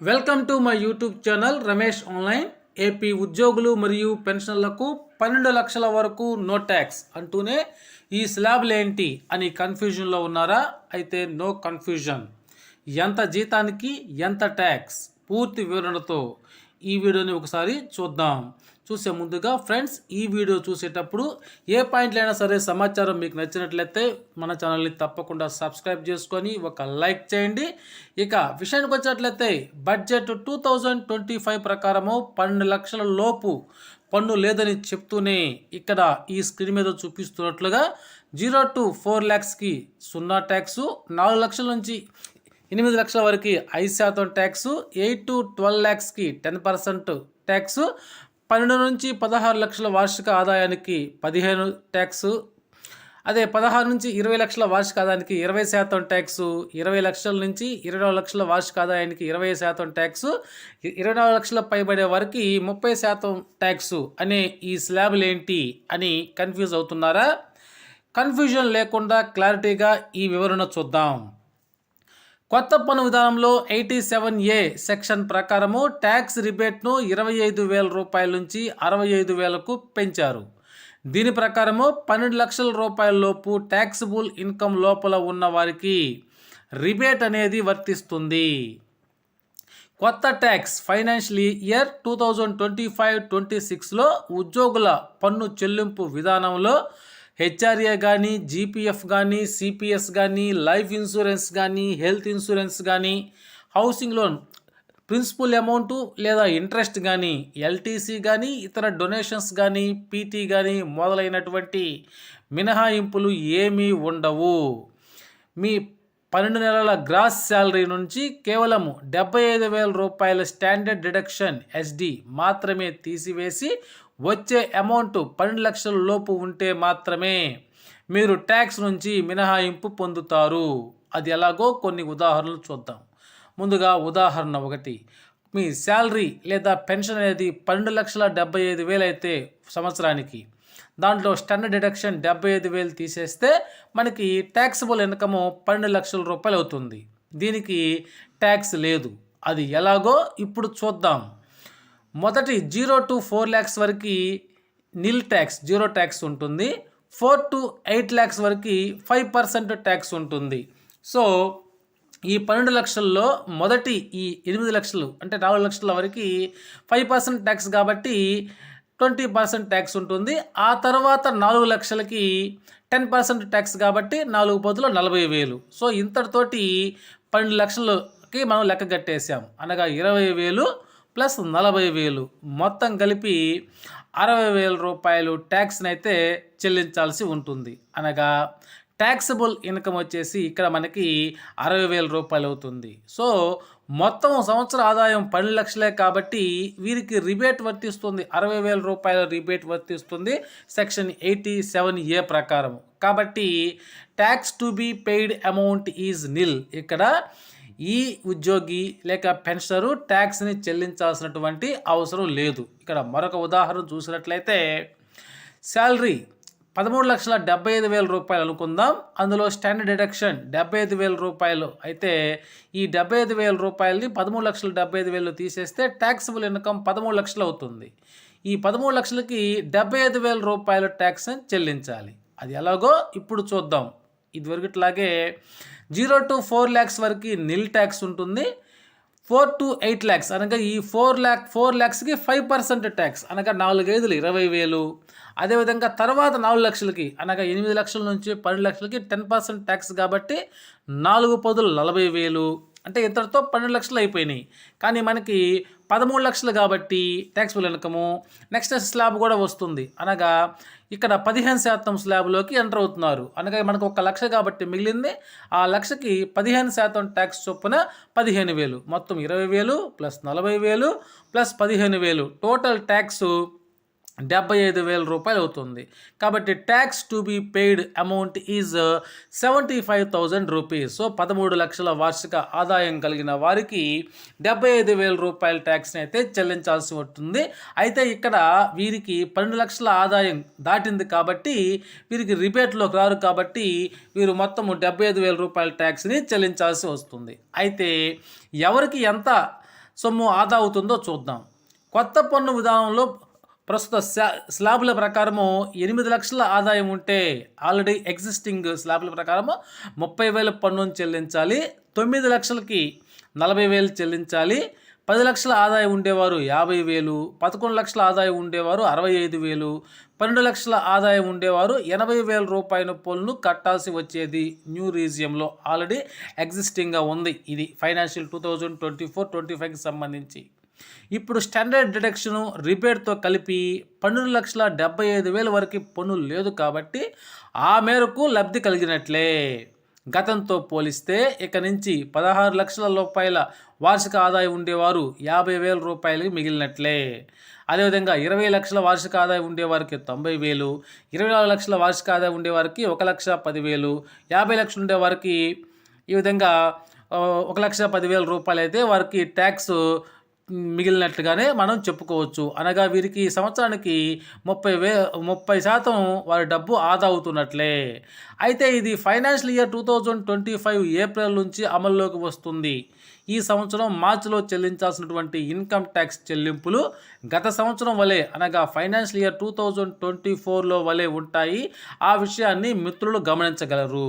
Welcome to my YouTube channel Ramesh online. AP ఉద్యోగులు మరియు పెన్షన్లకు పన్నెండు లక్షల వరకు నో ట్యాక్స్ అంటూనే ఈ స్లాబ్లు ఏంటి అని కన్ఫ్యూజన్లో ఉన్నారా? అయితే నో కన్ఫ్యూజన్. ఎంత జీతానికి ఎంత ట్యాక్స్? పూర్తి వివరణతో ఈ వీడియోని ఒకసారి చూద్దాం. చూసే ముందుగా ఫ్రెండ్స్ ఈ వీడియో చూసేటప్పుడు ఏ పాయింట్లైనా సరే సమాచారం మీకు నచ్చినట్లయితే మన ఛానల్ని తప్పకుండా సబ్స్క్రైబ్ చేసుకొని ఒక లైక్ చేయండి. ఇక విషయానికి వచ్చినట్లయితే budget two thousand twenty five ప్రకారము పన్నెండు లక్షల లోపు పన్ను లేదని చెప్తూనే ఇక్కడ ఈ స్క్రీన్ మీద చూపిస్తున్నట్లుగా జీరో టు ఫోర్ ల్యాక్స్కి సున్నా ట్యాక్సు నాలుగు లక్షల నుంచి ఎనిమిది లక్షల వరకు ఐదు శాతం ట్యాక్సు ఎయిట్ టు ట్వెల్వ్ ల్యాక్స్కి టెన్ పర్సెంట్ ట్యాక్సు పన్నెండు నుంచి పదహారు లక్షల వార్షిక ఆదాయానికి పదిహేను ట్యాక్స్ అదే పదహారు నుంచి ఇరవై లక్షల వార్షిక ఆదాయానికి ఇరవై శాతం ట్యాక్సు ఇరవై లక్షల నుంచి ఇరవై నాలుగు లక్షల వార్షిక ఆదాయానికి ఇరవై శాతం ట్యాక్సు ఇరవై నాలుగు లక్షల పైబడే వరకు ముప్పై శాతం ట్యాక్సు అనే ఈ స్లాబులు ఏంటి అని కన్ఫ్యూజ్ అవుతున్నారా? కన్ఫ్యూజన్ లేకుండా క్లారిటీగా ఈ వివరణ చూద్దాం. కొత్త పన్ను విధానంలో ఎయిటీ సెవెన్ ఏ సెక్షన్ ప్రకారము ట్యాక్స్ రిబేట్ను ఇరవై ఐదు వేల రూపాయల నుంచి అరవై ఐదు వేలకు పెంచారు. దీని ప్రకారము పన్నెండు లక్షల రూపాయల లోపు ట్యాక్సిబుల్ ఇన్కమ్ లోపల ఉన్న వారికి రిబేట్ అనేది వర్తిస్తుంది. కొత్త tax financial year two thousand twenty five twenty సిక్స్లో ఉద్యోగుల పన్ను చెల్లింపు విధానంలో హెచ్ఆర్ఏ కానీ జీపీఎఫ్ కానీ సిపిఎస్ కానీ లైఫ్ ఇన్సూరెన్స్ కానీ హెల్త్ ఇన్సూరెన్స్ కానీ హౌసింగ్ లోన్ ప్రిన్సిపల్ అమౌంట్ లేదా ఇంట్రెస్ట్ కానీ ఎల్టీసీ కానీ ఇతర డొనేషన్స్ కానీ పీటీ కానీ మొదలైనటువంటి మినహాయింపులు ఏమీ ఉండవు. మీ పన్నెండు నెలల గ్రాస్ శాలరీ నుంచి కేవలం డెబ్బై ఐదు వేల రూపాయల స్టాండర్డ్ డిడక్షన్ ఎస్డి మాత్రమే తీసివేసి వచ్చే అమౌంట్ పన్నెండు లక్షల లోపు ఉంటే మాత్రమే మీరు ట్యాక్స్ నుంచి మినహాయింపు పొందుతారు. అది ఎలాగో కొన్ని ఉదాహరణలు చూద్దాం. ముందుగా ఉదాహరణ ఒకటి. మీ శాలరీ లేదా పెన్షన్ అనేది పన్నెండు లక్షల డెబ్బై ఐదు వేలు అయితే సంవత్సరానికి. దాంట్లో స్టాండర్డ్ డిడక్షన్ డెబ్బై ఐదు వేలు తీసేస్తే మనకి ట్యాక్సబుల్ ఇన్కమ్ పన్నెండు లక్షల రూపాయలు అవుతుంది. దీనికి ట్యాక్స్ లేదు. అది ఎలాగో ఇప్పుడు చూద్దాం. మొదటి జీరో టు ఫోర్ ల్యాక్స్ వరకు నిల్ ట్యాక్స్ జీరో ట్యాక్స్ ఉంటుంది. ఫోర్ టు ఎయిట్ ల్యాక్స్ వరకు ఫైవ్ పర్సెంట్ ట్యాక్స్ ఉంటుంది. సో ఈ పన్నెండు లక్షల్లో మొదటి ఈ ఎనిమిది లక్షలు అంటే నాలుగు లక్షల వరకు ఫైవ్ పర్సెంట్ ట్యాక్స్ కాబట్టి ట్వంటీ పర్సెంట్ ట్యాక్స్ ఉంటుంది. ఆ తర్వాత నాలుగు లక్షలకి టెన్ పర్సెంట్ ట్యాక్స్ కాబట్టి నాలుగు పదులు నలభై వేలు. సో ఇంతటితోటి పన్నెండు లక్షలకి మనం లెక్క కట్టేసాం అనగా ఇరవై వేలు ప్లస్ నలభై వేలు. మొత్తం కలిపి అరవై వేల రూపాయలు ట్యాక్స్ని అయితే చెల్లించాల్సి ఉంటుంది. అనగా ట్యాక్సబుల్ ఇన్కమ్ వచ్చేసి ఇక్కడ మనకి అరవై వేల రూపాయలు అవుతుంది. సో మొత్తం సంవత్సర ఆదాయం పన్నెండు లక్షలే కాబట్టి వీరికి రిబేట్ వర్తిస్తుంది. అరవై వేల రూపాయల రిబేట్ వర్తిస్తుంది. సెక్షన్ ఎయిటీ సెవెన్ ఏ ప్రకారం. కాబట్టి tax to be paid amount is nil. ఇక్కడ ఈ ఉద్యోగి లేక పెన్షనరు ట్యాక్స్ని చెల్లించాల్సినటువంటి అవసరం లేదు. ఇక్కడ మరొక ఉదాహరణ చూసినట్లయితే శాలరీ పదమూడు లక్షల డెబ్బై ఐదు వేల రూపాయలు అనుకుందాం. అందులో స్టాండర్డ్ డిడక్షన్ డెబ్బై ఐదు వేల రూపాయలు. అయితే ఈ డెబ్బై ఐదు వేల రూపాయలని పదమూడు లక్షల డెబ్బై ఐదు వేలు తీసేస్తే ట్యాక్సిబుల్ ఇన్కమ్ పదమూడు లక్షలు అవుతుంది. ఈ పదమూడు లక్షలకి డెబ్బై ఐదు వేల రూపాయలు ట్యాక్స్ చెల్లించాలి. అది ఎలాగో ఇప్పుడు చూద్దాం. ఇదివరకుట్లాగే జీరో టు ఫోర్ ల్యాక్స్ వరకు నిల్ ట్యాక్స్ ఉంటుంది ఫోర్ టు ఎయిట్ ల్యాక్స్. అనగా ఈ ఫోర్ ల్యాక్ ఫోర్ ల్యాక్స్కి ఫైవ్ పర్సెంట్ ట్యాక్స్. అనగా నాలుగైదులు ఇరవై వేలు. అదేవిధంగా తర్వాత నాలుగు లక్షలకి అనగా ఎనిమిది లక్షల నుంచి పన్నెండు లక్షలకి టెన్ పర్సెంట్ ట్యాక్స్ కాబట్టి నాలుగు పదులు నలభై వేలు. అంటే ఇంతటితో పన్నెండు లక్షలు అయిపోయినాయి. కానీ మనకి పదమూడు లక్షలు కాబట్టి ట్యాక్స్బుల్ ఇన్కము నెక్స్ట్ స్లాబ్ కూడా వస్తుంది. అనగా ఇక్కడ పదిహేను శాతం స్లాబ్లోకి ఎంటర్ అవుతున్నారు. అనగా మనకు ఒక లక్ష కాబట్టి మిగిలింది. ఆ లక్షకి పదిహేను శాతం ట్యాక్స్ చొప్పున పదిహేను వేలు. మొత్తం ఇరవై వేలు ప్లస్ నలభై వేలు ప్లస్ పదిహేను వేలు. టోటల్ ట్యాక్స్ డెబ్బై ఐదు వేల రూపాయలు అవుతుంది. కాబట్టి tax to be paid amount is seventy five thousand rupees so పదమూడు లక్షల వార్షిక ఆదాయం కలిగిన వారికి డెబ్బై ఐదు వేల రూపాయల ట్యాక్స్ని అయితే చెల్లించాల్సి ఉంటుంది. అయితే ఇక్కడ వీరికి పన్నెండు లక్షల ఆదాయం దాటింది కాబట్టి వీరికి రిబేట్లోకి రారు కాబట్టి వీరు మొత్తము డెబ్బై ఐదు వేల రూపాయల ట్యాక్స్ని చెల్లించాల్సి వస్తుంది. అయితే ఎవరికి ఎంత సొమ్ము ఆదా అవుతుందో చూద్దాం. కొత్త పన్ను విధానంలో ప్రస్తుత స్లా స్లాబుల ప్రకారము ఎనిమిది లక్షల ఆదాయం ఉంటే ఆల్రెడీ ఎగ్జిస్టింగ్ స్లాబుల ప్రకారము ముప్పై వేల పన్నును చెల్లించాలి తొమ్మిది లక్షలకి నలభై వేలు చెల్లించాలి పది లక్షల ఆదాయం ఉండేవారు యాభై వేలు పదకొండు లక్షల ఆదాయం ఉండేవారు అరవై ఐదు వేలు పన్నెండు లక్షల ఆదాయం ఉండేవారు ఎనభై వేల రూపాయల పన్ను కట్టాల్సి వచ్చేది న్యూ రీజియంలో ఆల్రెడీ ఎగ్జిస్టింగ్గా ఉంది. ఇది financial two thousand twenty four twenty ఫైవ్కి సంబంధించి. ఇప్పుడు స్టాండర్డ్ డిడక్షను రిపేర్తో కలిపి పన్నెండు లక్షల డెబ్బై ఐదు వేల వరకు పన్ను లేదు కాబట్టి ఆ మేరకు లబ్ధి కలిగినట్లే. గతంతో పోలిస్తే ఇక నుంచి పదహారు లక్షల రూపాయల వార్షిక ఆదాయం ఉండేవారు యాభై వేల రూపాయలు మిగిలినట్లే. అదేవిధంగా ఇరవై లక్షల వార్షిక ఆదాయం ఉండేవారికి తొంభై వేలు ఇరవై నాలుగు లక్షల వార్షిక ఆదాయం ఉండేవారికి ఒక లక్ష పదివేలు యాభై లక్షలు ఉండేవారికి ఈ విధంగా ఒక లక్ష పదివేల రూపాయలు అయితే వారికి ట్యాక్స్ మిగిలినట్లుగానే మనం చెప్పుకోవచ్చు. అనగా వీరికి సంవత్సరానికి ముప్పై వే ముప్పై శాతం వారి డబ్బు ఆదా అవుతున్నట్లే. అయితే ఇది financial year two thousand twenty five April నుంచి అమల్లోకి వస్తుంది. ఈ సంవత్సరం మార్చిలో చెల్లించాల్సినటువంటి ఇన్కమ్ ట్యాక్స్ చెల్లింపులు గత సంవత్సరం వలె అనగా financial year two thousand twenty ఫోర్లో వలె ఉంటాయి. ఆ విషయాన్ని మిత్రులు గమనించగలరు.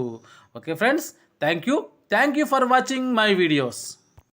Okay friends thank you. Thank you for watching my videos.